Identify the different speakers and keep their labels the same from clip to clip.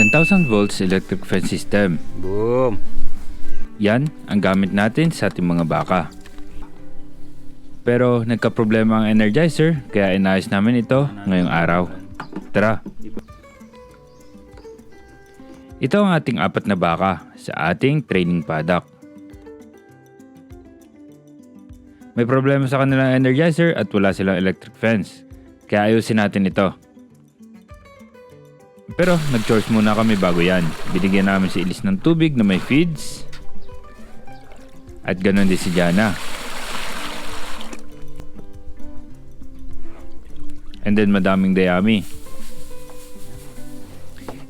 Speaker 1: 10,000 volts electric fence system.
Speaker 2: Boom!
Speaker 1: Yan ang gamit natin sa ating mga baka. Pero nagka-problema ang energizer kaya inayos namin ito ngayong araw. Tara! Ito ang ating apat na baka sa ating training paddock. May problema sa kanilang energizer at wala silang electric fence. Kaya ayusin natin ito. Pero nag-chores muna kami bago yan. Binigyan namin si Ilis ng tubig na may feeds. At ganun din si Jana. And then madaming dayami.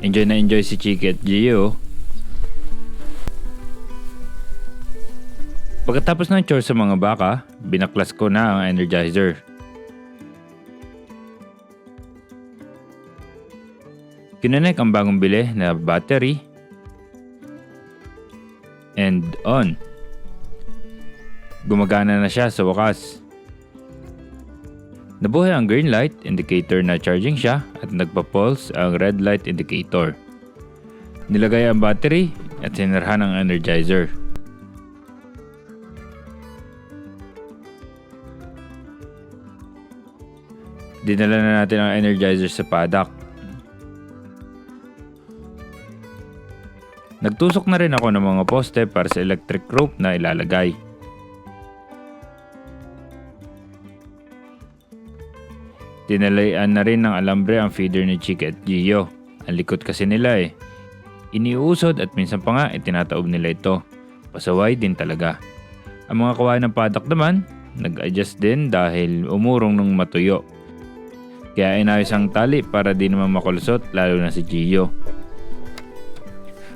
Speaker 1: Enjoy na enjoy si Chiki at Gio. Pagkatapos ng chores sa mga baka, binaklas ko na ang energizer. Kinanek ang bagong bili na battery and on. Gumagana na siya sa wakas. Nabuhay ang green light indicator na charging siya at nagpa-pulse ang red light indicator. Nilagay ang battery at sinarhan ang energizer. Dinala na natin ang energizer sa paddock. Nagtusok na rin ako ng mga poste para sa electric rope na ilalagay. Tinalayan na rin ng alambre ang feeder ni Chick at Gio. Ang likot kasi nila eh. Iniusod at minsan pa nga itinataob nila ito. Pasaway din talaga. Ang mga kawain ng padak naman, nag-adjust din dahil umurong nung matuyo. Kaya inayos ang tali para di naman makulusot lalo na si Gio.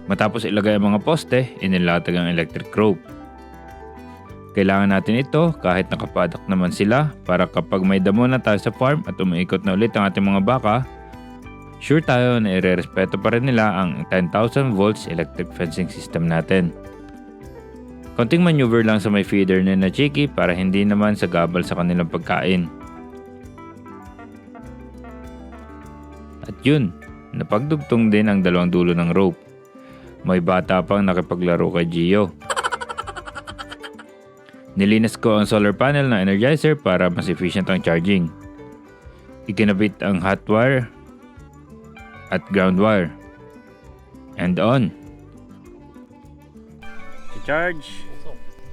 Speaker 1: Matapos ilagay ang mga poste, inilatag ang electric rope. Kailangan natin ito kahit nakapadak naman sila para kapag may damo na tayo sa farm at umiikot na ulit ang ating mga baka, sure tayo na irerespeto pa rin nila ang 10,000 volts electric fencing system natin. Konting maneuver lang sa may feeder ni na Chiki para hindi naman sa gabal sa kanilang pagkain. At yun, napagdugtong din ang dalawang dulo ng rope. May bata pang nakipaglaro kay Gio. Nilinas ko ang solar panel ng energizer para mas efficient ang charging. Ikinabit ang hot wire at ground wire. And on.
Speaker 2: Charge.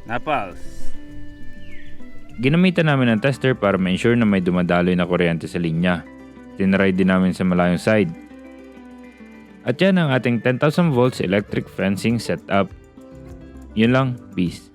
Speaker 2: Napals.
Speaker 1: Ginamitan namin ng tester para ma-ensure na may dumadaloy na kuryente sa linya. Tinry din namin sa malayong side. At yan ang ating 10,000 volts electric fencing setup. Yun lang, peace.